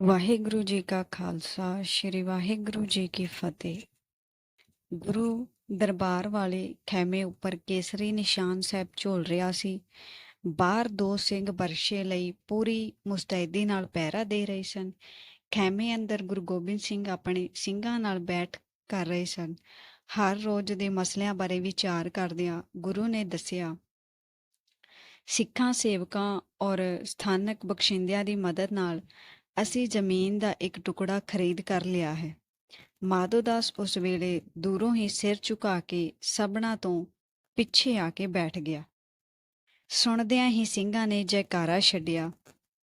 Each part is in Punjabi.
ਵਾਹਿਗੁਰੂ ਜੀ ਕਾ ਖਾਲਸਾ, ਸ੍ਰੀ ਵਾਹਿਗੁਰੂ ਜੀ ਕੀ ਫਤਿਹ। ਗੁਰੂ ਦਰਬਾਰ ਵਾਲੇ ਖੈਮੇ ਉੱਪਰ ਕੇਸਰੀ ਨਿਸ਼ਾਨ ਸਾਹਿਬ ਝੋਲ ਰਿਹਾ ਸੀ। ਬਾਹਰ ਦੋ ਸਿੰਘ ਬਰਸ਼ੇ ਲਈ ਪੂਰੀ ਮੁਸਤੈਦੀ ਨਾਲ ਪਹਿਰਾ ਦੇ ਰਹੇ ਸਨ। ਖੈਮੇ ਅੰਦਰ ਗੁਰੂ ਗੋਬਿੰਦ ਸਿੰਘ ਆਪਣੇ ਸਿੰਘਾਂ ਨਾਲ ਬੈਠ ਕਰ ਰਹੇ ਸਨ। ਹਰ ਰੋਜ਼ ਦੇ ਮਸਲਿਆਂ ਬਾਰੇ ਵਿਚਾਰ ਕਰਦਿਆਂ ਗੁਰੂ ਨੇ ਦੱਸਿਆ, ਸਿੱਖਾਂ, ਸੇਵਕਾਂ ਔਰ ਸਥਾਨਕ ਬਖਸ਼ਿੰਦਿਆਂ ਦੀ ਮਦਦ ਨਾਲ ਅਸੀਂ ਜ਼ਮੀਨ ਦਾ ਇੱਕ ਟੁਕੜਾ ਖਰੀਦ ਕਰ ਲਿਆ ਹੈ। ਮਾਧੋਦਾਸ ਉਸ ਵੇਲੇ ਦੂਰੋਂ ਹੀ ਸਿਰ ਝੁਕਾ ਕੇ ਸਭਨਾ ਤੋਂ ਪਿੱਛੇ ਆ ਕੇ ਬੈਠ ਗਿਆ। ਸੁਣਦਿਆਂ ਹੀ ਸਿੰਘਾਂ ਨੇ ਜੈਕਾਰਾ ਛੱਡਿਆ।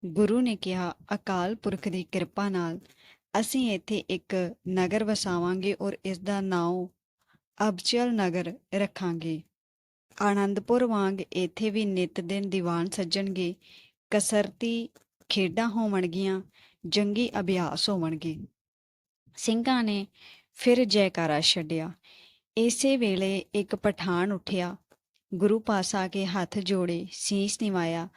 ਗੁਰੂ ਨੇ ਕਿਹਾ, ਅਕਾਲ ਪੁਰਖ ਦੀ ਕਿਰਪਾ ਨਾਲ ਅਸੀਂ ਇੱਥੇ ਇੱਕ ਨਗਰ ਵਸਾਵਾਂਗੇ ਔਰ ਇਸ ਦਾ ਨਾਮ ਅਬਚਲ ਨਗਰ ਰੱਖਾਂਗੇ। ਆਨੰਦਪੁਰ ਵਾਂਗ ਇੱਥੇ ਵੀ ਨਿਤ ਦਿਨ ਦੀਵਾਨ ਸੱਜਣਗੇ। ਕਸਰਤੀ ਖੇਡਾਂ ਹੋਵਣਗੀਆਂ, ਜੰਗੀ ਅਭਿਆਸ ਹੋਵਣਗੇ। ਸਿੰਘਾਂ ਨੇ ਫਿਰ ਜੈਕਾਰਾ ਛੱਡਿਆ। ਇਸੇ ਵੇਲੇ ਇੱਕ ਪਠਾਨ ਉੱਠਿਆ। ਗੁਰੂ ਪਾਸ ਆ ਕੇ ਹੱਥ ਜੋੜੇ ਸੀਸ ਨਿਵਾਇਆ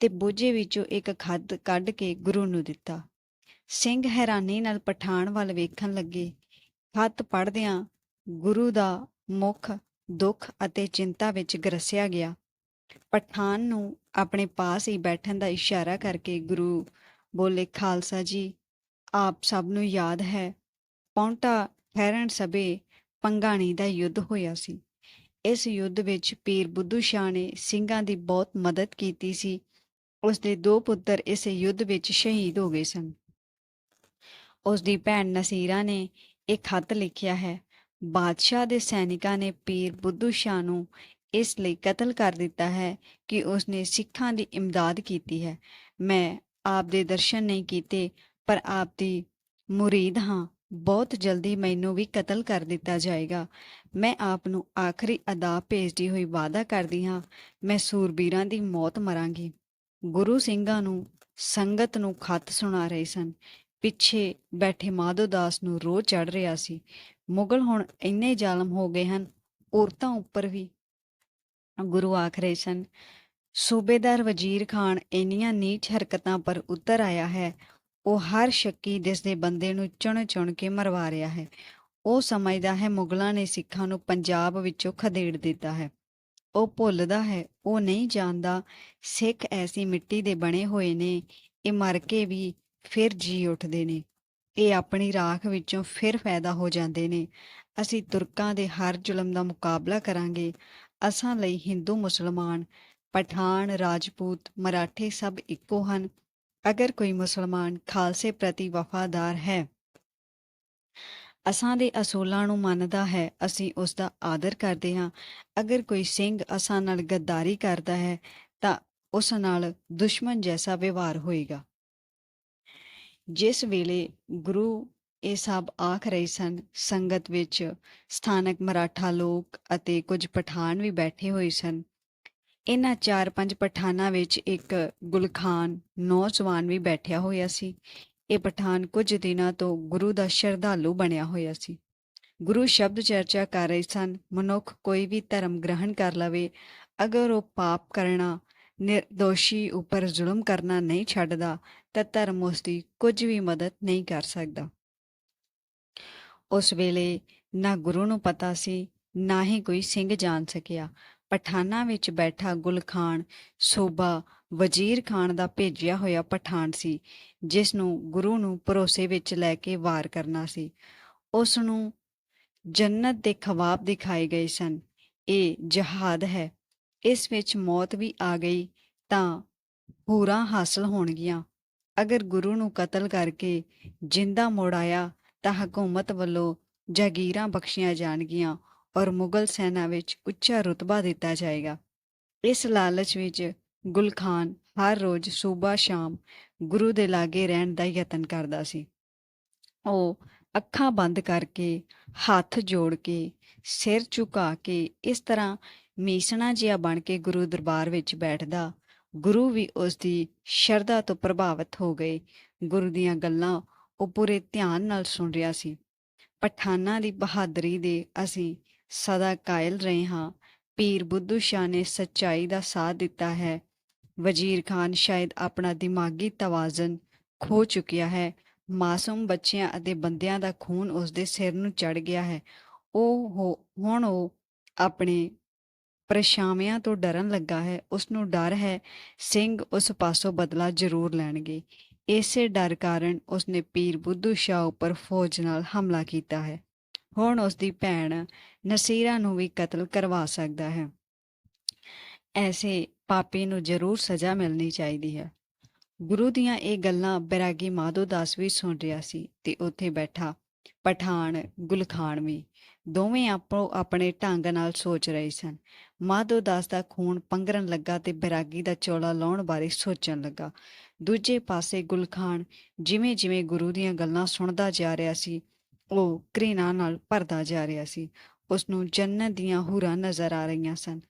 ਤੇ ਬੋਝੇ ਵਿੱਚੋਂ ਇੱਕ ਖੱਦ ਕੱਢ ਕੇ ਗੁਰੂ ਨੂੰ ਦਿੱਤਾ। ਸਿੰਘ ਹੈਰਾਨੀ ਨਾਲ ਪਠਾਨ ਵੱਲ ਵੇਖਣ ਲੱਗੇ। ਖੱਤ ਪੜ੍ਹਦਿਆਂ ਗੁਰੂ ਦਾ ਮੁਖ ਦੁੱਖ ਅਤੇ ਚਿੰਤਾ ਵਿੱਚ ਗਰਸਿਆ ਗਿਆ। ਪਠਾਨ ਨੂੰ ਆਪਣੇ ਪਾਸ ਹੀ ਬੈਠਣ ਦਾ ਇਸ਼ਾਰਾ ਕਰਕੇ ਗੁਰੂ ਬੋਲੇ, ਖਾਲਸਾ ਜੀ, ਆਪ ਸਭ ਨੂੰ ਯਾਦ ਹੈ, ਪੌਂਟਾ ਠਹਿਰਣ ਸਭੇ ਪੰਗਾਣੀ ਦਾ ਯੁੱਧ ਹੋਇਆ ਸੀ। ਇਸ ਯੁੱਧ ਵਿੱਚ ਪੀਰ ਬੁੱਧੂ ਸ਼ਾਹ ਨੇ ਸਿੰਘਾਂ ਦੀ ਬਹੁਤ ਮਦਦ ਕੀਤੀ ਸੀ। ਉਸ ਦੇ ਦੋ ਪੁੱਤਰ ਇਸ ਯੁੱਧ ਵਿੱਚ ਸ਼ਹੀਦ ਹੋ ਗਏ ਸਨ। ਉਸ ਦੀ ਭੈਣ ਨਸੀਰਾ ਨੇ ਇਹ ਖਤ ਲਿਖਿਆ ਹੈ, ਬਾਦਸ਼ਾਹ ਦੇ ਸੈਨਿਕਾਂ ਨੇ ਪੀਰ ਬੁੱਧੂ ਸ਼ਾਹ ਨੂੰ ਇਸ ਲਈ ਕਤਲ ਕਰ ਦਿੱਤਾ ਹੈ ਕਿ ਉਸਨੇ ਸਿੱਖਾਂ ਦੀ ਇਮਦਾਦ ਕੀਤੀ ਹੈ। ਮੈਂ ਆਪ ਦੇ ਦਰਸ਼ਨ ਨਹੀਂ ਕੀਤੇ, ਪਰ ਆਪ ਦੀ ਮੁਰੀਦ ਹਾਂ, ਬਹੁਤ ਜਲਦੀ ਮੈਨੂੰ ਵੀ ਕਤਲ ਕਰ ਦਿੱਤਾ ਜਾਏਗਾ। ਮੈਂ ਆਪ ਨੂੰ ਆਖਰੀ ਅਦਾ ਭੇਜਦੀ ਹੋਈ ਵਾਅਦਾ ਕਰਦੀ ਹਾਂ, ਮੈਂ ਸੂਰਬੀਰਾਂ ਦੀ ਮੌਤ ਮਰਾਂਗੀ। ਗੁਰੂ ਸਿੰਘਾਂ ਨੂੰ, ਸੰਗਤ ਨੂੰ ਖਤ ਸੁਣਾ ਰਹੇ ਸਨ। ਪਿੱਛੇ ਬੈਠੇ ਮਾਧੋ ਦਾਸ ਨੂੰ ਰੋਹ ਚੜ ਰਿਹਾ ਸੀ। ਮੁਗਲ ਹੁਣ ਇੰਨੇ ਜ਼ਾਲਮ ਹੋ ਗਏ ਹਨ, ਔਰਤਾਂ ਉੱਪਰ ਵੀ ਗੁਰੂ ਆਖ ਰਹੇ ਸਨ, ਸੂਬੇਦਾਰ ਵਜ਼ੀਰ ਖਾਨ ਇੰਨੀਆਂ ਨੀਚ ਹਰਕਤਾਂ ਪਰ ਉਤਰ ਆਇਆ ਹੈ, ਉਹ ਹਰ ਸ਼ੱਕੀ ਜਿਸ ਦੇ ਬੰਦੇ ਨੂੰ ਚੁਣ ਚੁਣ ਕੇ ਮਰਵਾ ਰਿਹਾ ਹੈ। ਉਹ ਸਮਝਦਾ ਹੈ ਮੁਗਲਾਂ ਨੇ ਸਿੱਖਾਂ ਨੂੰ ਪੰਜਾਬ ਵਿੱਚੋਂ ਖਦੇੜ ਦਿੱਤਾ ਹੈ। ਉਹ ਭੁੱਲਦਾ ਹੈ, ਉਹ ਨਹੀਂ ਜਾਣਦਾ ਸਿੱਖ ਐਸੀ ਮਿੱਟੀ ਦੇ ਬਣੇ ਹੋਏ ਨੇ, ਇਹ ਮਰ ਕੇ ਵੀ ਫਿਰ ਜੀ ਉੱਠਦੇ ਨੇ। ਇਹ ਆਪਣੀ ਰਾਖ ਵਿੱਚੋਂ ਫਿਰ ਪੈਦਾ ਹੋ ਜਾਂਦੇ ਨੇ। ਅਸੀਂ ਤੁਰਕਾਂ ਦੇ ਹਰ ਜ਼ੁਲਮ ਦਾ ਮੁਕਾਬਲਾ ਕਰਾਂਗੇ ਅਸਾਂ ਲਈ ਹਿੰਦੂ, ਮੁਸਲਮਾਨ, ਪਠਾਨ, ਰਾਜਪੂਤ, ਮਰਾਠੇ ਸਭ ਇੱਕੋ ਹਨ। ਅਗਰ ਕੋਈ ਮੁਸਲਮਾਨ ਖਾਲਸੇ ਪ੍ਰਤੀ ਵਫਾਦਾਰ ਹੈ, ਅਸਾਂ ਦੇ ਅਸੂਲਾਂ ਨੂੰ ਮੰਨਦਾ ਹੈ, ਅਸੀਂ ਉਸ ਦਾ ਆਦਰ ਕਰਦੇ ਹਾਂ। ਅਗਰ ਕੋਈ ਸਿੰਘ ਅਸਾਂ ਨਾਲ ਗੱਦਾਰੀ ਕਰਦਾ ਹੈ, ਤਾਂ ਉਸ ਨਾਲ ਦੁਸ਼ਮਣ ਜੈਸਾ ਵਿਵਹਾਰ ਹੋਏਗਾ। ਜਿਸ ਵੇਲੇ ਗੁਰੂ ਇਹ ਸਭ ਆਖ ਰਹੇ ਸਨ। ਸੰਗਤ ਵਿੱਚ ਸਥਾਨਕ ਮਰਾਠਾ ਲੋਕ ਅਤੇ ਕੁਝ ਪਠਾਨ ਵੀ ਬੈਠੇ ਹੋਏ ਸਨ। ਇਹਨਾਂ ਚਾਰ ਪੰਜ ਪਠਾਨਾਂ ਵਿੱਚ ਇੱਕ ਗੁਲਖਾਨ ਨੌਜਵਾਨ ਵੀ ਬੈਠਿਆ ਹੋਇਆ ਸੀ। ਇਹ ਪਠਾਨ ਕੁਝ ਦਿਨਾਂ ਤੋਂ ਗੁਰੂ ਦਾ ਸ਼ਰਧਾਲੂ ਬਣਿਆ ਹੋਇਆ ਸੀ। ਗੁਰੂ ਸ਼ਬਦ ਚਰਚਾ ਕਰ ਰਹੇ ਸਨ, ਮਨੁੱਖ ਕੋਈ ਵੀ ਧਰਮ ਗ੍ਰਹਿਣ ਕਰ ਲਵੇ, ਅਗਰ ਉਹ ਪਾਪ ਕਰਨਾ, ਨਿਰਦੋਸ਼ੀ ਉੱਪਰ ਜ਼ੁਲਮ ਕਰਨਾ ਨਹੀਂ ਛੱਡਦਾ, ਤਾਂ ਧਰਮ ਉਸ ਦੀ ਕੁਝ ਵੀ ਮਦਦ ਨਹੀਂ ਕਰ ਸਕਦਾ। ਉਸ ਵੇਲੇ ਨਾ ਗੁਰੂ ਨੂੰ ਪਤਾ ਸੀ, ਨਾ ਹੀ ਕੋਈ ਸਿੰਘ ਜਾਣ ਸਕਿਆ। ਪਠਾਨਾਂ ਵਿੱਚ ਬੈਠਾ ਗੁਲ ਖਾਨ, ਸੋਭਾ ਵਜ਼ੀਰ ਖਾਨ ਦਾ ਭੇਜਿਆ ਹੋਇਆ ਪਠਾਨ ਸੀ, ਜਿਸ ਨੂੰ ਗੁਰੂ ਨੂੰ ਭਰੋਸੇ ਵਿੱਚ ਲੈ ਕੇ ਵਾਰ ਕਰਨਾ ਸੀ। ਉਸ ਨੂੰ ਜੰਨਤ ਦੇ ਖਵਾਬ ਦਿਖਾਏ ਗਏ ਸਨ। ਇਹ ਜਹਾਦ ਹੈ। ਇਸ ਵਿੱਚ ਮੌਤ ਵੀ ਆ ਗਈ ਤਾਂ ਪੂਰਾ ਹਾਸਲ ਹੋਣਗੀਆਂ। ਅਗਰ ਗੁਰੂ ਨੂੰ ਕਤਲ ਕਰਕੇ ਜਿੰਦਾ ਮੋੜ ਆਇਆ ਤਾਂ ਹਕੂਮਤ ਵੱਲੋਂ ਜਾਗੀਰਾਂ ਬਖਸ਼ੀਆਂ ਜਾਣਗੀਆਂ ਔਰ ਮੁਗਲ ਸੈਨਾ ਵਿੱਚ ਉੱਚਾ ਰੁਤਬਾ ਦਿੱਤਾ ਜਾਏਗਾ। ਇਸ ਲਾਲਚ ਵਿੱਚ ਗੁਲ ਖਾਨ ਹਰ ਰੋਜ਼ ਸੂਬਾ ਸ਼ਾਮ ਗੁਰੂ ਦੇ ਲਾਗੇ ਰਹਿਣ ਦਾ ਯਤਨ ਕਰਦਾ ਸੀ। ਉਹ ਅੱਖਾਂ ਬੰਦ ਕਰਕੇ, ਹੱਥ ਜੋੜ ਕੇ, ਸਿਰ ਝੁਕਾ ਕੇ ਇਸ ਤਰ੍ਹਾਂ ਮੀਸਣਾ ਜਿਹਾ ਬਣ ਕੇ ਗੁਰੂ ਦਰਬਾਰ ਵਿੱਚ ਬੈਠਦਾ, ਗੁਰੂ ਵੀ ਉਸ ਦੀ ਸ਼ਰਧਾ ਤੋਂ ਪ੍ਰਭਾਵਿਤ ਹੋ ਗਏ। ਗੁਰੂ ਦੀਆਂ ਗੱਲਾਂ ਉਹ ਪੂਰੇ ਧਿਆਨ ਨਾਲ ਸੁਣ ਰਿਹਾ ਸੀ। ਪਠਾਨਾਂ ਦੀ ਬਹਾਦਰੀ ਦੇ ਅਸੀਂ ਸਦਾ ਕਾਇਲ ਰਹੇ ਹਾਂ। ਪੀਰ ਬੁੱਧੂ ਸ਼ਾਹ ਨੇ ਸੱਚਾਈ ਦਾ ਸਾਥ ਦਿੱਤਾ ਹੈ। ਵਜ਼ੀਰ ਖਾਨ ਸ਼ਾਇਦ ਆਪਣਾ ਦਿਮਾਗੀ ਤਵਾਜ਼ਨ ਖੋ ਚੁੱਕਿਆ ਹੈ। ਮਾਸੂਮ ਬੱਚਿਆਂ ਅਤੇ ਬੰਦਿਆਂ ਦਾ ਖੂਨ ਉਸ ਦੇ ਸਿਰ ਨੂੰ ਚੜ ਗਿਆ ਹੈ। ਉਹ ਹੋ- ਹੁਣ ਉਹ ਆਪਣੇ ਪਰਛਾਵਿਆਂ ਤੋਂ ਡਰਨ ਲੱਗਾ ਹੈ। ਉਸ ਨੂੰ ਡਰ ਹੈ, ਸਿੰਘ ਉਸ ਪਾਸੋਂ ਬਦਲਾ ਜ਼ਰੂਰ ਲੈਣਗੇ। ਇਸੇ ਡਰ ਕਾਰਨ ਉਸਨੇ ਪੀਰ ਬੁੱਧੂ ਸ਼ਾਹ ਉੱਪਰ ਫੌਜ ਨਾਲ ਹਮਲਾ ਕੀਤਾ ਹੈ। ਹੁਣ ਉਸ ਦੀ ਭੈਣ ਨਸੀਰਾ ਨੂੰ ਵੀ ਕਤਲ ਕਰਵਾ ਸਕਦਾ ਹੈ। ਐਸੇ ਪਾਪੀ ਨੂੰ ਜ਼ਰੂਰ ਸਜ਼ਾ ਮਿਲਣੀ ਚਾਹੀਦੀ ਹੈ। ਗੁਰੂ ਦੀਆਂ ਇਹ ਗੱਲਾਂ ਬੈਰਾਗੀ ਮਾਧੋ ਦਾਸ ਵੀ ਸੁਣ ਰਿਹਾ ਸੀ ਤੇ ਉੱਥੇ ਬੈਠਾ ਪਠਾਨ ਗੁਲਖਾਨ ਵੀ ਦੋਵੇਂ ਆਪੋ ਆਪਣੇ ਢੰਗ ਨਾਲ ਸੋਚ ਰਹੇ ਸਨ। ਮਾਧੋ ਦਾਸ ਦਾ ਖੂਨ ਪੰਗਰਨ ਲੱਗਾ ਤੇ ਬੈਰਾਗੀ ਦਾ ਚੋਲਾ ਲਾਉਣ ਬਾਰੇ ਸੋਚਣ ਲੱਗਾ। ਦੂਜੇ ਪਾਸੇ ਗੁਲਖਾਨ ਜਿਵੇਂ ਜਿਵੇਂ ਗੁਰੂ ਦੀਆਂ ਗੱਲਾਂ ਸੁਣਦਾ ਜਾ ਰਿਹਾ ਸੀ, ਉਹ ਘ੍ਰਿਣਾ ਨਾਲ ਭਰਦਾ ਜਾ ਰਿਹਾ ਸੀ। ਉਸ ਨੂੰ ਜੰਨਤ ਦੀਆਂ ਹੂਰਾਂ ਨਜ਼ਰ ਆ ਰਹੀਆਂ ਸਨ।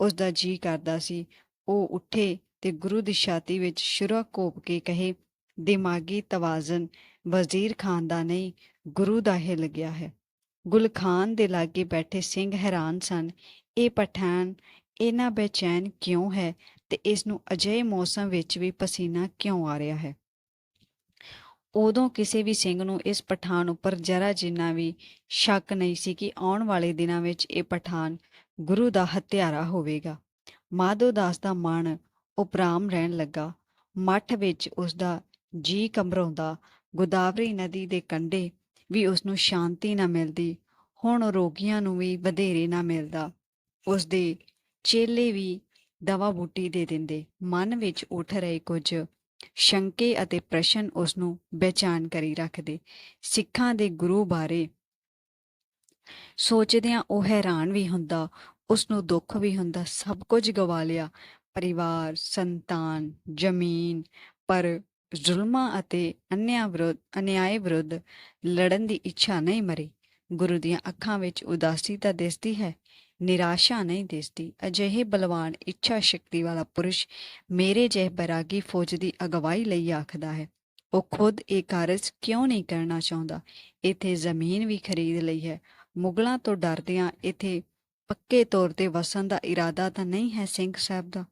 ਉਸ ਦਾ ਜੀ ਕਰਦਾ ਸੀ, ਉਹ ਉੱਠੇ ਤੇ ਗੁਰੂ ਦੀ ਛਾਤੀ ਵਿੱਚ ਸ਼ੁਰਾ ਕੋਪ ਕੇ ਕਹੇ, ਦਿਮਾਗੀ ਤਵਾਜ਼ਨ, ਵਜ਼ੀਰ ਖਾਨ ਦਾ ਨਹੀਂ, ਗੁਰੂ ਦਾ ਹਿੱਲ ਗਿਆ ਹੈ। ਗੁਲ ਖਾਨ ਦੇ ਲਾਗੇ ਬੈਠੇ ਸਿੰਘ ਹੈਰਾਨ ਸਨ, ਇਹ ਪਠਾਨ, ਇਹਨਾਂ ਬੇਚੈਨ ਕਿਉਂ ਹੈ? ਤੇ ਇਸ ਨੂੰ ਅਜਿਹੇ ਮੌਸਮ ਵਿੱਚ ਵੀ ਪਸੀਨਾ ਕਿਉਂ ਆ ਰਿਹਾ ਹੈ? ਉਦੋਂ ਕਿਸੇ ਵੀ ਸਿੰਘ ਨੂੰ ਇਸ ਪਠਾਨ ਉੱਪਰ ਜਰਾ ਜਿੰਨਾ ਵੀ ਸ਼ੱਕ ਨਹੀਂ ਸੀ ਕਿ ਆਉਣ ਵਾਲੇ ਦਿਨਾਂ ਵਿੱਚ ਇਹ ਪਠਾਨ ਗੁਰੂ ਦਾ ਹਤਿਆਰਾ ਹੋਵੇਗਾ। ਮਾਧੋ ਦਾਸ ਦਾ ਮਨ ਉਪਰਾਮ ਰਹਿਣ ਲੱਗਾ। ਮੱਠ ਵਿੱਚ ਉਸ ਦਾ ਜੀ ਕੰਬਰਾਉਂਦਾ, ਗੋਦਾਵਰੀ ਨਦੀ ਦੇ ਕੰਢੇ ਵੀ ਉਸ ਨੂੰ ਸ਼ਾਂਤੀ ਨਾ ਮਿਲਦੀ, ਹੁਣ ਰੋਗੀਆਂ ਨੂੰ ਵੀ ਵਧੇਰੇ ਨਾ ਮਿਲਦਾ। ਉਸ ਦੇ ਚੇਲੇ ਵੀ ਦਵਾ ਬੂਟੀ ਦੇ ਦਿੰਦੇ। ਮਨ ਵਿੱਚ ਉੱਠ ਰਹੇ ਕੁਝ ਸ਼ੰਕੇ ਅਤੇ ਪ੍ਰਸ਼ਨ ਉਸ ਨੂੰ ਬੇਚੈਨ ਕਰੀ ਰੱਖਦੇ। ਸਿੱਖਾਂ ਦੇ ਗੁਰੂ ਬਾਰੇ ਸੋਚਦਿਆਂ ਉਹ ਹੈਰਾਨ ਵੀ ਹੁੰਦਾ ਉਸ ਨੂੰ ਦੁੱਖ ਵੀ ਹੁੰਦਾ, ਸਭ ਕੁਝ ਗਵਾ ਲਿਆ। ਪਰਿਵਾਰ, ਸੰਤਾਨ, ਜ਼ਮੀਨ, ਪਰ ਜ਼ੁਲਮਾਂ ਅਤੇ ਅਨਿਆਂ ਵਿਰੁੱਧ, ਅਨਿਆਏ ਵਿਰੁੱਧ ਲੜਨ ਦੀ ਇੱਛਾ ਨਹੀਂ ਮਰੀ। ਗੁਰੂ ਦੀਆਂ ਅੱਖਾਂ ਵਿੱਚ ਉਦਾਸੀ ਤਾਂ ਦਿਸਦੀ ਹੈ। ਨਿਰਾਸ਼ਾ ਨਹੀਂ ਦਿਸਦੀ। ਅਜਿਹੇ ਬਲਵਾਨ ਇੱਛਾ ਸ਼ਕਤੀ ਵਾਲਾ ਪੁਰਸ਼ ਮੇਰੇ ਜਿਹੇ ਬੈਰਾਗੀ ਫੌਜ ਦੀ ਅਗਵਾਈ ਲਈ ਆਖਦਾ ਹੈ। ਉਹ ਖੁਦ ਇਹ ਕਾਰਜ ਕਿਉਂ ਨਹੀਂ ਕਰਨਾ ਚਾਹੁੰਦਾ? ਇੱਥੇ ਜ਼ਮੀਨ ਵੀ ਖਰੀਦ ਲਈ ਹੈ। ਮੁਗਲਾਂ ਤੋਂ ਡਰਦਿਆਂ ਇੱਥੇ ਪੱਕੇ ਤੌਰ ਤੇ ਵਸਣ ਦਾ ਇਰਾਦਾ ਤਾਂ ਨਹੀਂ ਹੈ ਸਿੰਘ ਸਾਹਿਬ ਦਾ।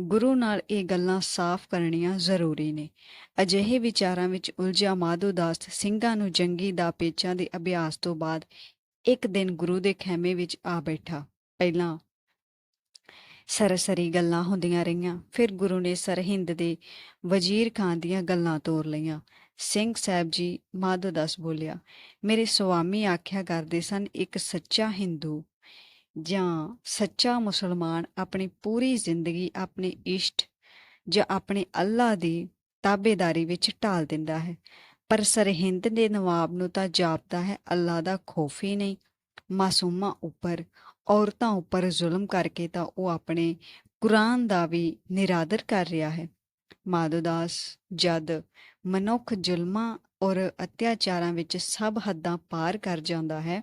ਗੁਰੂ ਨਾਲ ਇਹ ਗੱਲਾਂ ਸਾਫ਼ ਕਰਨੀਆਂ ਜ਼ਰੂਰੀ ਨੇ। ਅਜਿਹੇ ਵਿਚਾਰਾਂ ਵਿੱਚ ਉਲਝਿਆ ਮਾਧੋ ਦਾਸ ਸਿੰਘਾਂ ਨੂੰ ਜੰਗੀ ਦਾ ਪੇਚਾਂ ਦੇ ਅਭਿਆਸ ਤੋਂ ਬਾਅਦ ਇੱਕ ਦਿਨ ਗੁਰੂ ਦੇ ਖੈਮੇ ਵਿੱਚ ਆ ਬੈਠਾ। ਪਹਿਲਾਂ ਸਰਸਰੀ ਗੱਲਾਂ ਹੁੰਦੀਆਂ ਰਹੀਆਂ, ਫਿਰ ਗੁਰੂ ਨੇ ਸਰਹਿੰਦ ਦੇ ਵਜ਼ੀਰ ਖਾਨ ਦੀਆਂ ਗੱਲਾਂ ਤੋਰ ਲਈਆਂ। ਸਿੰਘ ਸਾਹਿਬ ਜੀ ਮਾਧੋ ਦਾਸ ਬੋਲਿਆ, ਮੇਰੇ ਸੁਆਮੀ ਆਖਿਆ ਕਰਦੇ ਸਨ, ਇੱਕ ਸੱਚਾ ਹਿੰਦੂ ਜਾਂ ਸੱਚਾ ਮੁਸਲਮਾਨ ਆਪਣੀ ਪੂਰੀ ਜ਼ਿੰਦਗੀ ਆਪਣੇ ਇਸ਼ਟ ਜਾਂ ਆਪਣੇ ਅੱਲਾ ਦੀ ਤਾਬੇਦਾਰੀ ਵਿੱਚ ਢਾਲ ਦਿੰਦਾ ਹੈ। ਪਰ ਸਰਹਿੰਦ ਦੇ ਨਵਾਬ ਨੂੰ ਤਾਂ ਜਾਪਦਾ ਹੈ ਅੱਲਾ ਦਾ ਖੌਫ ਹੀ ਨਹੀਂ। ਮਾਸੂਮਾਂ ਉੱਪਰ, ਔਰਤਾਂ ਉੱਪਰ ਜ਼ੁਲਮ ਕਰਕੇ ਤਾਂ ਉਹ ਆਪਣੇ ਕੁਰਾਨ ਦਾ ਵੀ ਨਿਰਾਦਰ ਕਰ ਰਿਹਾ ਹੈ। ਮਾਧੋਦਾਸ ਜਦ ਮਨੁੱਖ ਜ਼ੁਲਮਾਂ ਔਰ ਅਤਿਆਚਾਰਾਂ ਵਿੱਚ ਸਭ ਹੱਦਾਂ ਪਾਰ ਕਰ ਜਾਂਦਾ ਹੈ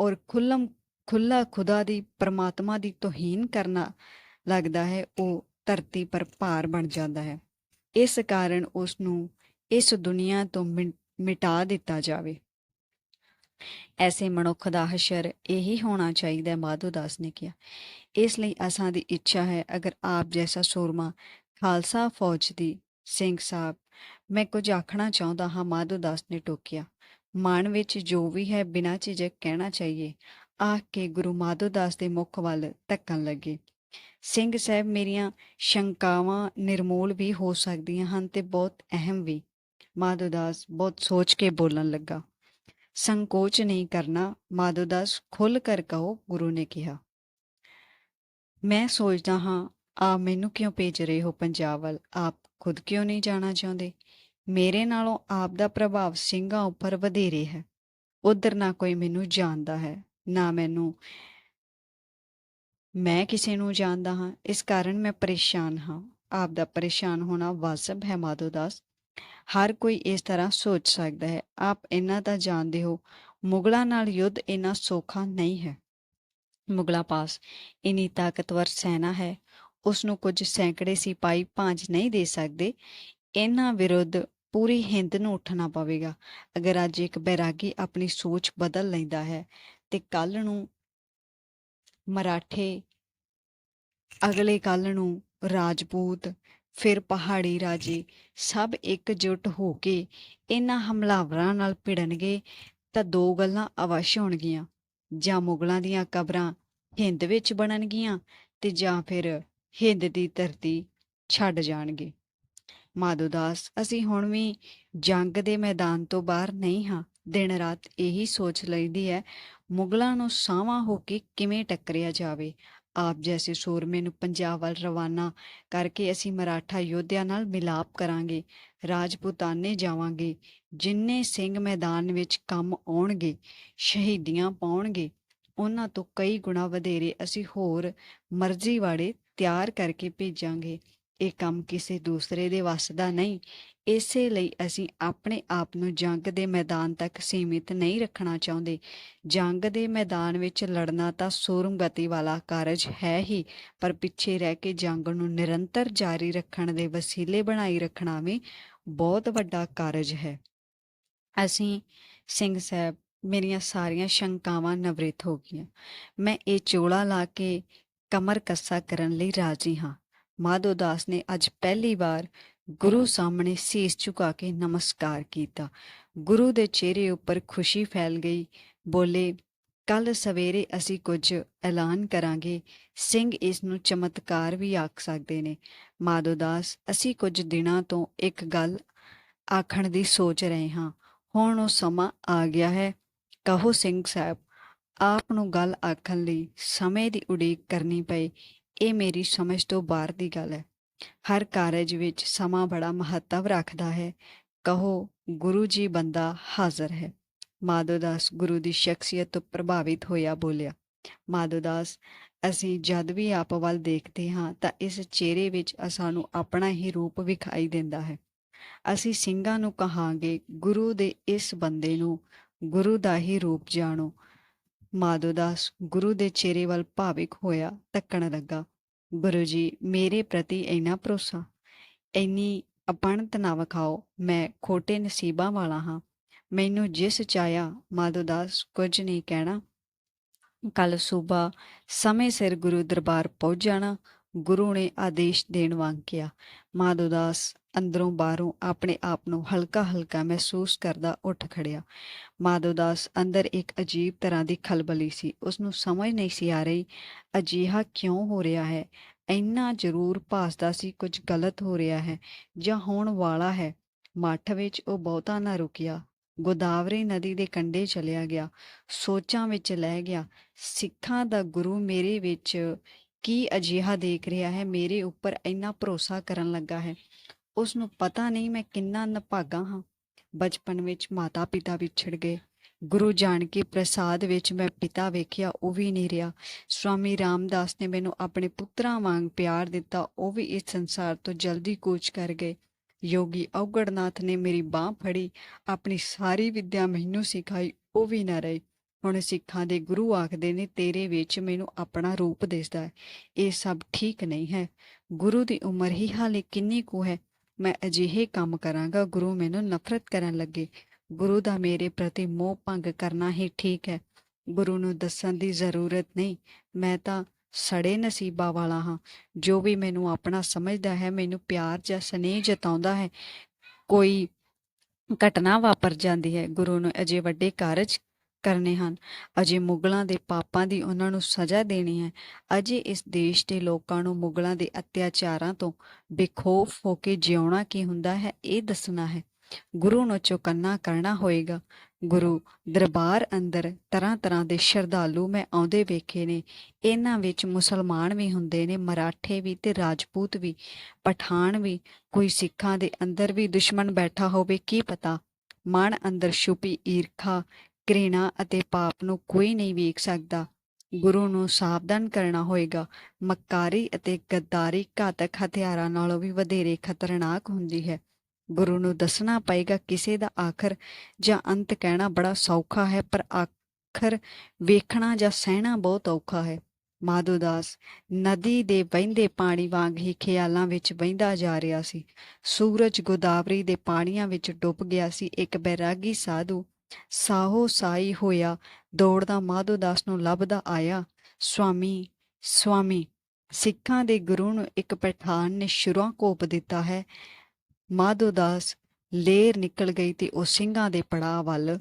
ਔਰ ਖੁੱਲਮ ਖੁੱਲਾ ਖੁਦਾ ਦੀ, ਪਰਮਾਤਮਾ ਦੀ ਤੋਹੀਨ ਕਰਨਾ ਲੱਗਦਾ ਹੈ, ਉਹ ਧਰਤੀ ਪਰ ਭਾਰ ਬਣ ਜਾਂਦਾ ਹੈ। ਇਸ ਕਾਰਨ ਉਸ ਨੂੰ ਇਸ ਦੁਨੀਆ ਤੋਂ ਮਿੰ- ਮਿਟਾ ਦਿੱਤਾ ਜਾਵੇ। ਐਸੇ ਮਨੁੱਖ ਦਾ ਹਸ਼ਰ ਇਹੀ ਹੋਣਾ ਚਾਹੀਦਾ ਮਾਧੋ ਦਾਸ ਨੇ ਕਿਹਾ। ਇਸ ਲਈ ਅਸਾਂ ਦੀ ਇੱਛਾ ਹੈ, ਅਗਰ ਆਪ ਜੈਸਾ ਸੂਰਮਾ ਖਾਲਸਾ ਫੌਜ ਦੀ ਸਿੰਘ ਸਾਹਿਬ, ਮੈਂ ਕੁਝ ਆਖਣਾ ਚਾਹੁੰਦਾ ਹਾਂ, ਮਾਧੋ ਦਾਸ ਨੇ ਟੋਕਿਆ। ਮਨ ਵਿੱਚ ਜੋ ਵੀ ਹੈ, ਬਿਨਾਂ ਝਿਜਕ ਕਹਿਣਾ ਚਾਹੀਏ। ਆਖ ਕੇ ਗੁਰੂ ਮਾਧੋ ਦਾਸ ਦੇ ਮੁਖ ਵੱਲ ਧੱਕਣ ਲੱਗੇ। ਸਿੰਘ ਸਾਹਿਬ, ਮੇਰੀਆਂ ਸ਼ੰਕਾਵਾਂ ਨਿਰਮੂਲ ਵੀ ਹੋ ਸਕਦੀਆਂ ਹਨ ਤੇ ਬਹੁਤ ਅਹਿਮ ਵੀ। ਮਾਧੋ ਦਾਸ ਬਹੁਤ ਸੋਚ ਕੇ ਬੋਲਣ ਲੱਗਾ। ਸੰਕੋਚ ਨਹੀਂ ਕਰਨਾ ਮਾਧੋ ਦਾਸ ਖੁੱਲ ਕਰ ਕਹੋ, ਗੁਰੂ ਨੇ ਕਿਹਾ। ਮੈਂ ਸੋਚਦਾ ਹਾਂ, ਆਪ ਮੈਨੂੰ ਕਿਉਂ ਭੇਜ ਰਹੇ ਹੋ ਪੰਜਾਬ ਵੱਲ? ਆਪ ਖੁਦ ਕਿਉਂ ਨਹੀਂ ਜਾਣਾ ਚਾਹੁੰਦੇ? ਮੇਰੇ ਨਾਲੋਂ ਆਪ ਦਾ ਪ੍ਰਭਾਵ ਸਿੰਘਾਂ ਉੱਪਰ ਵਧੇਰੇ ਹੈ। ਉਧਰ ਨਾ ਕੋਈ ਮੈਨੂੰ ਜਾਣਦਾ ਹੈ, ਨਾ ਮੈਨੂੰ ਮੈਂ ਕਿਸੇ ਨੂੰ ਜਾਣਦਾ ਹਾਂ। ਇਸ ਕਾਰਨ ਮੈਂ ਪਰੇਸ਼ਾਨ ਹਾਂ। ਆਪ ਦਾ ਪਰੇਸ਼ਾਨ ਹੋਣਾ ਵਾਜਬ ਹੈ ਮਾਧੋ ਦਾਸ ਹਰ ਕੋਈ ਇਸ ਤਰ੍ਹਾਂ ਸੋਚ ਸਕਦਾ ਹੈ। ਆਪ ਇਹਨਾਂ ਤਾਂ ਜਾਣਦੇ ਹੋ। ਮੁਗਲਾਂ ਨਾਲ ਯੁੱਧ ਇੰਨਾ ਸੌਖਾ ਨਹੀਂ ਹੈ। ਮੁਗਲਾ ਪਾਸ ਇਨੀ ਤਾਕਤਵਰ ਸੈਨਾ ਹੈ। ਉਸ ਨੂੰ ਕੁਝ ਸੈਂਕੜੇ ਸਿਪਾਹੀ ਭਾਂਜ ਨਹੀਂ ਦੇ ਸਕਦੇ। ਇਹਨਾਂ ਵਿਰੁੱਧ ਪੂਰੀ ਹਿੰਦ ਨੂੰ ਉੱਠਣਾ ਪਵੇਗਾ। ਅਗਰ ਅੱਜ ਇੱਕ ਬੈਰਾਗੀ ਆਪਣੀ ਸੋਚ ਬਦਲ ਲੈਂਦਾ ਹੈ ਤੇ ਕੱਲ ਨੂੰ ਮਰਾਠੇ, ਅਗਲੇ ਕੱਲ ਨੂੰ ਰਾਜਪੂਤ ਫਿਰ ਪਹਾੜੀ ਰਾਜੇ ਸਭ ਇਕਜੁੱਟ ਹੋ ਕੇ ਇਹਨਾਂ ਹਮਲਾਵਰਾਂ ਨਾਲ ਭਿੜਨਗੇ ਤਾਂ ਦੋ ਗੱਲਾਂ ਅਵਸ਼ ਹੋਣਗੀਆਂ। ਜਾਂ ਮੁਗਲਾਂ ਦੀਆਂ ਕਬਰਾਂ ਹਿੰਦ ਵਿੱਚ ਬਣਨਗੀਆਂ ਤੇ ਜਾਂ ਫਿਰ ਹਿੰਦ ਦੀ ਧਰਤੀ ਛੱਡ ਜਾਣਗੇ। ਮਾਧੋਦਾਸ ਅਸੀਂ ਹੁਣ ਵੀ ਜੰਗ ਦੇ ਮੈਦਾਨ ਤੋਂ ਬਾਹਰ ਨਹੀਂ ਹਾਂ। ਦਿਨ ਰਾਤ ਇਹੀ ਸੋਚ ਲਈਦੀ ਹੈ, ਮੁਗਲਾਂ ਨੂੰ ਸਾਵਾਂ ਹੋ ਕੇ ਕਿਵੇਂ ਟੱਕਰਿਆ ਜਾਵੇ? ਆਪ ਜੈਸੇ ਸੂਰਮੇ ਨੂੰ ਪੰਜਾਬ ਵੱਲ ਰਵਾਨਾ ਕਰਕੇ ਅਸੀਂ ਮਰਾਠਾ ਯੋਧਿਆਂ ਨਾਲ ਮਿਲਾਪ ਕਰਾਂਗੇ, ਰਾਜਪੂਤਾਨੇ ਜਾਵਾਂਗੇ, ਜਿੰਨੇ ਸਿੰਘ ਮੈਦਾਨ ਵਿੱਚ ਕੰਮ ਆਉਣਗੇ, ਸ਼ਹੀਦੀਆਂ ਪਾਉਣਗੇ, ਉਹਨਾਂ ਤੋਂ ਕਈ ਗੁਣਾ ਵਧੇਰੇ ਅਸੀਂ ਹੋਰ ਮਰਜ਼ੀ ਵਾਲੇ ਤਿਆਰ ਕਰਕੇ ਭੇਜਾਂਗੇ। ਇਹ ਕੰਮ ਕਿਸੇ ਦੂਸਰੇ ਦੇ ਵੱਸ ਦਾ ਨਹੀਂ। ਇਸੇ ਲਈ ਅਸੀਂ ਆਪਣੇ ਆਪ ਨੂੰ ਜੰਗ ਦੇ ਮੈਦਾਨ ਤੱਕ ਸੀਮਿਤ ਨਹੀਂ ਰੱਖਣਾ ਚਾਹੁੰਦੇ। ਜੰਗ ਦੇ ਮੈਦਾਨ ਵਿੱਚ ਲੜਨਾ ਤਾਂ ਸੂਰਮਗਤੀ ਵਾਲਾ ਕਾਰਜ ਹੈ ਹੀ, ਪਰ ਪਿੱਛੇ ਰਹਿ ਕੇ ਜੰਗ ਨੂੰ ਨਿਰੰਤਰ ਜਾਰੀ ਰੱਖਣ ਦੇ ਵਸੀਲੇ ਬਣਾਈ ਰੱਖਣਾ ਵੀ ਬਹੁਤ ਵੱਡਾ ਕਾਰਜ ਹੈ। ਅਸੀਂ ਸਿੰਘ ਸਾਹਿਬ, ਮੇਰੀਆਂ ਸਾਰੀਆਂ ਸ਼ੰਕਾਵਾਂ ਨਵਰਿਤ ਹੋ ਗਈਆਂ। ਮੈਂ ਇਹ ਚੋਲਾ ਲਾ ਕੇ ਕਮਰ ਕੱਸਾ ਕਰਨ ਲਈ ਰਾਜ਼ੀ ਹਾਂ। ਮਾਧੋ ਦਾਸ ਨੇ ਅੱਜ ਪਹਿਲੀ ਵਾਰ ਗੁਰੂ ਸਾਹਮਣੇ ਸੀਸ ਝੁਕਾ ਕੇ ਨਮਸਕਾਰ ਕੀਤਾ। ਗੁਰੂ ਦੇ ਚਿਹਰੇ ਉੱਪਰ ਖੁਸ਼ੀ ਫੈਲ ਗਈ, ਬੋਲੇ ਕੱਲ ਸਵੇਰੇ ਅਸੀਂ ਕੁਝ ਐਲਾਨ ਕਰਾਂਗੇ, ਸਿੰਘ ਇਸ ਨੂੰ ਚਮਤਕਾਰ ਵੀ ਆਖ ਸਕਦੇ ਨੇ। ਮਾਧੋ ਦਾਸ, ਅਸੀਂ ਕੁਝ ਦਿਨਾਂ ਤੋਂ ਇੱਕ ਗੱਲ ਆਖਣ ਦੀ ਸੋਚ ਰਹੇ ਹਾਂ। ਹੁਣ ਉਹ ਸਮਾਂ ਆ ਗਿਆ ਹੈ। ਕਹੋ, ਸਿੰਘ ਸਾਹਿਬ, ਆਪ ਨੂੰ ਗੱਲ ਆਖਣ ਲਈ ਸਮੇਂ ਦੀ ਉਡੀਕ ਕਰਨੀ ਪਏ। ਇਹ ਮੇਰੀ ਸਮਝ ਤੋਂ ਬਾਹਰ ਦੀ ਗੱਲ ਹੈ। ਹਰ ਕਾਰਜ ਵਿੱਚ ਸਮਾਂ ਬੜਾ ਮਹੱਤਵ ਰੱਖਦਾ ਹੈ। ਕਹੋ, ਗੁਰੂ ਜੀ ਬੰਦਾ ਹਾਜ਼ਰ ਹੈ। ਮਾਧੋਦਾਸ ਗੁਰੂ ਦੀ ਸ਼ਖਸੀਅਤ ਤੋਂ ਪ੍ਰਭਾਵਿਤ ਹੋਇਆ ਬੋਲਿਆ। ਮਾਧੋਦਾਸ, ਅਸੀਂ ਜਦ ਵੀ ਆਪ ਵੱਲ ਦੇਖਦੇ ਹਾਂ, ਤਾਂ ਇਸ ਚਿਹਰੇ ਵਿੱਚ ਸਾਨੂੰ ਆਪਣਾ ਹੀ ਰੂਪ ਵਿਖਾਈ ਦਿੰਦਾ ਹੈ। ਅਸੀਂ ਸਿੰਘਾਂ ਨੂੰ ਕਹਾਂਗੇ, ਗੁਰੂ ਦੇ ਇਸ ਬੰਦੇ ਨੂੰ, ਗੁਰੂ ਦਾ ਹੀ ਰੂਪ ਜਾਣੋ। ਮਾਧੋਦਾਸ ਗੁਰੂ ਦੇ ਚਿਹਰੇ ਵੱਲ ਭਾਵਿਕ ਹੋਇਆ ਤੱਕਣ ਲੱਗਾ। ਗੁਰੂ ਜੀ, ਮੇਰੇ ਪ੍ਰਤੀ ਇੰਨਾ ਭਰੋਸਾ? ਇੰਨੀ ਅਪਣਤ ਨਾ ਵਿਖਾਓ। ਮੈਂ ਖੋਟੇ ਨਸੀਬਾਂ ਵਾਲਾ ਹਾਂ। ਮੈਨੂੰ ਜਿਸ ਚਾਇਆ ਮਾਧੋਦਾਸ ਕੁਝ ਨਹੀਂ ਕਹਿਣਾ। ਕੱਲ ਸੂਬਾ ਸਮੇਂ ਸਿਰ ਗੁਰੂ ਦਰਬਾਰ ਪਹੁੰਚ ਜਾਣਾ। ਗੁਰੂ ਨੇ ਆਦੇਸ਼ ਦੇਣ ਵਾਂਗ ਕਿਹਾ। ਮਾਧੋਦਾਸ ਅੰਦਰੋਂ ਬਾਹਰੋਂ ਆਪਣੇ ਆਪ ਨੂੰ ਹਲਕਾ ਹਲਕਾ ਮਹਿਸੂਸ ਕਰਦਾ ਉੱਠ ਖੜਿਆ। ਮਾਧੋਦਾਸ ਅੰਦਰ ਇੱਕ ਅਜੀਬ ਤਰ੍ਹਾਂ ਦੀ ਖਲਬਲੀ ਸੀ। ਉਸ ਨੂੰ ਸਮਝ ਨਹੀਂ ਸੀ ਆ ਰਹੀ, ਅਜਿਹਾ ਕਿਉਂ ਹੋ ਰਿਹਾ ਹੈ? ਇੰਨਾ ਜ਼ਰੂਰ ਭਾਸਦਾ ਸੀ ਕੁਝ ਗਲਤ ਹੋ ਰਿਹਾ ਹੈ ਜਾਂ ਹੋਣ ਵਾਲਾ ਹੈ? ਮੱਠ ਵਿੱਚ ਉਹ ਬਹੁਤਾ ਨਾ ਰੁਕਿਆ। ਗੋਦਾਵਰੀ ਨਦੀ ਦੇ ਕੰਢੇ ਚਲਿਆ ਗਿਆ। ਸੋਚਾਂ ਵਿੱਚ ਲੈ ਗਿਆ, ਸਿੱਖਾਂ ਦਾ ਗੁਰੂ ਮੇਰੇ ਵਿੱਚ ਕੀ ਅਜਿਹਾ ਦੇਖ ਰਿਹਾ ਹੈ? ਮੇਰੇ ਉੱਪਰ ਇੰਨਾ ਭਰੋਸਾ ਕਰਨ ਲੱਗਾ ਹੈ। ਉਸ ਨੂੰ ਪਤਾ ਨਹੀਂ ਮੈਂ ਕਿੰਨਾ ਨਭਾਗਾ ਹਾਂ। ਬਚਪਨ ਵਿੱਚ ਮਾਤਾ ਪਿਤਾ ਵਿਛੜ ਗਏ। ਗੁਰੂ ਜਾਣ ਕੇ ਪ੍ਰਸਾਦ ਵਿੱਚ ਮੈਂ ਪਿਤਾ ਵੇਖਿਆ, ਉਹ ਵੀ ਨਹੀਂ ਰਿਹਾ। ਸਵਾਮੀ ਰਾਮਦਾਸ ਨੇ ਮੈਨੂੰ ਆਪਣੇ ਪੁੱਤਰਾਂ ਵਾਂਗ ਪਿਆਰ ਦਿੱਤਾ, ਉਹ ਵੀ ਇਸ ਸੰਸਾਰ ਤੋਂ ਜਲਦੀ ਕੂਚ ਕਰ ਗਏ। ਯੋਗੀ ਔਗੜਨਾਥ ਨੇ ਮੇਰੀ ਬਾਹ ਫੜੀ, ਆਪਣੀ ਸਾਰੀ ਵਿੱਦਿਆ ਮੈਨੂੰ ਸਿਖਾਈ, ਉਹ ਵੀ ਨਾ ਰਹੀ। ਹੁਣ ਸਿੱਖਾਂ ਦੇ ਗੁਰੂ ਆਖਦੇ ਨੇ, ਤੇਰੇ ਵਿੱਚ ਮੈਨੂੰ ਆਪਣਾ ਰੂਪ ਦਿਸਦਾ ਹੈ। ਇਹ ਸਭ ਠੀਕ ਨਹੀਂ ਹੈ। ਗੁਰੂ ਦੀ ਉਮਰ ਹੀ ਹਾਲੇ ਕਿੰਨੀ ਕੁ ਹੈ? ਮੈਂ ਅਜਿਹੇ ਕੰਮ ਕਰਾਂਗਾ, ਗੁਰੂ ਮੈਨੂੰ ਨਫ਼ਰਤ ਕਰਨ ਲੱਗੇ। ਗੁਰੂ ਦਾ ਮੇਰੇ ਪ੍ਰਤੀ ਮੋਹ ਭੰਗ ਕਰਨਾ ਹੀ ਠੀਕ ਹੈ। ਗੁਰੂ ਨੂੰ ਦੱਸਣ ਦੀ ਜ਼ਰੂਰਤ ਨਹੀਂ। ਮੈਂ ਤਾਂ ਸੜੇ ਨਸੀਬਾਂ ਵਾਲਾ ਹਾਂ। ਜੋ ਵੀ ਮੈਨੂੰ ਆਪਣਾ ਸਮਝਦਾ ਹੈ, ਮੈਨੂੰ ਪਿਆਰ ਜਾਂ ਸਨੇਹ ਜਤਾਉਂਦਾ ਹੈ, ਕੋਈ ਘਟਨਾ ਵਾਪਰ ਜਾਂਦੀ ਹੈ। ਗੁਰੂ ਨੂੰ ਅਜੇ ਵੱਡੇ ਕਾਰਜ ਕਰਨੇ ਹਨ। ਅਜੇ ਮੁਗਲਾਂ ਦੇ ਪਾਪਾਂ ਦੀ ਉਹਨਾਂ ਨੂੰ ਸਜ਼ਾ ਦੇਣੀ ਹੈ। ਅਜੇ ਇਸ ਦੇਸ਼ ਦੇ ਲੋਕਾਂ ਨੂੰ ਮੁਗਲਾਂ ਦੇ ਅਤਿਆਚਾਰਾਂ ਤੋਂ ਬੇਖੌਫ ਹੋ ਕੇ ਜਿਉਣਾ ਕੀ ਹੁੰਦਾ ਹੈ, ਇਹ ਦੱਸਣਾ ਹੈ। ਗੁਰੂ ਨੂੰ ਚੌਕੰਨਾ ਕਰਨਾ ਹੋਏਗਾ। ਗੁਰੂ ਦਰਬਾਰ ਅੰਦਰ ਤਰ੍ਹਾਂ ਤਰ੍ਹਾਂ ਦੇ ਸ਼ਰਧਾਲੂ ਮੈਂ ਆਉਂਦੇ ਵੇਖੇ ਨੇ। ਇਹਨਾਂ ਵਿੱਚ ਮੁਸਲਮਾਨ ਵੀ ਹੁੰਦੇ ਨੇ, ਮਰਾਠੇ ਵੀ ਤੇ ਰਾਜਪੂਤ ਵੀ। ਪਠਾਨ ਵੀ, ਕੋਈ ਸਿੱਖਾਂ ਦੇ ਅੰਦਰ ਵੀ ਦੁਸ਼ਮਣ ਬੈਠਾ ਹੋਵੇ, ਕੀ ਪਤਾ? ਮਨ ਅੰਦਰ ਛੁਪੀ ਈਰਖਾ ਘ੍ਰਿਣਾ ਅਤੇ ਪਾਪ ਨੂੰ ਕੋਈ ਨਹੀਂ ਵੇਖ ਸਕਦਾ। ਗੁਰੂ ਨੂੰ ਸਾਵਧਾਨ ਕਰਨਾ ਹੋਏਗਾ। ਮੱਕਾਰੀ ਅਤੇ ਗੱਦਾਰੀ ਘਾਤਕ ਹਥਿਆਰਾਂ ਨਾਲੋਂ ਵੀ ਵਧੇਰੇ ਖਤਰਨਾਕ ਹੁੰਦੀ ਹੈ। ਗੁਰੂ ਨੂੰ ਦੱਸਣਾ ਪਏਗਾ ਕਿਸੇ ਦਾ ਆਖਰ ਜਾਂ ਅੰਤ ਕਹਿਣਾ ਬੜਾ ਸੌਖਾ ਹੈ, ਪਰ ਆਖਰ ਵੇਖਣਾ ਜਾਂ ਸਹਿਣਾ ਬਹੁਤ ਔਖਾ ਹੈ। ਮਾਧੋਦਾਸ ਨਦੀ ਦੇ ਵਹਿੰਦੇ ਪਾਣੀ ਵਾਂਗ ਹੀ ਖਿਆਲਾਂ ਵਿੱਚ ਵਹਿੰਦਾ ਜਾ ਰਿਹਾ ਸੀ। ਸੂਰਜ ਗੋਦਾਵਰੀ ਦੇ ਪਾਣੀਆਂ ਵਿੱਚ ਡੁੱਬ ਗਿਆ ਸੀ। ਇੱਕ ਬੈਰਾਗੀ ਸਾਧੂ ਸਾਹੋ ਸਾਈ ਹੋਇਆ, ਦੌੜਦਾ ਮਾਧੋਦਾਸ ਨੂੰ ਲੱਭਦਾ ਆਇਆ ਸਵਾਮੀ ਸਵਾਮੀ ਸਿੱਖਾਂ ਦੇ ਗੁਰੂ ਨੂੰ ਇੱਕ ਪਠਾਨ ਨੇ ਸ਼ੁਰਾਂ ਕੋਪ ਦਿੱਤਾ ਹੈ। ਮਾਧੋ ਦਾਸ ਲੇਰ ਨਿਕਲ ਗਈ ਤੇ ਉਹ ਸਿੰਘਾਂ ਦੇ ਪੜਾਅ ਵੱਲ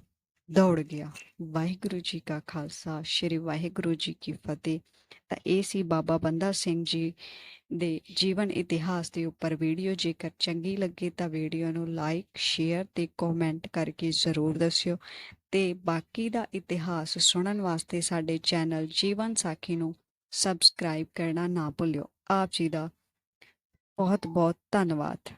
ਦੌੜ ਗਿਆ। ਵਾਹਿਗੁਰੂ ਜੀ ਕਾ ਖਾਲਸਾ, ਸ੍ਰੀ ਵਾਹਿਗੁਰੂ ਜੀ ਕੀ ਫਤਿਹ। ਤਾਂ ਇਹ ਸੀ ਬਾਬਾ ਬੰਦਾ ਸਿੰਘ ਜੀ ਦੇ ਜੀਵਨ ਇਤਿਹਾਸ ਦੇ ਉੱਪਰ ਵੀਡੀਓ। ਜੇਕਰ ਚੰਗੀ ਲੱਗੇ ਤਾਂ ਵੀਡੀਓ ਨੂੰ ਲਾਈਕ, ਸ਼ੇਅਰ ਤੇ ਕਮੈਂਟ ਕਰਕੇ ਜ਼ਰੂਰ ਦੱਸਿਓ। ਤੇ ਬਾਕੀ ਦਾ ਇਤਿਹਾਸ ਸੁਣਨ ਵਾਸਤੇ ਸਾਡੇ ਚੈਨਲ ਜੀਵਨ ਸਾਖੀ ਨੂੰ ਸਬਸਕ੍ਰਾਈਬ ਕਰਨਾ ਨਾ ਭੁੱਲਿਓ। ਆਪ ਜੀ ਦਾ ਬਹੁਤ ਬਹੁਤ ਧੰਨਵਾਦ।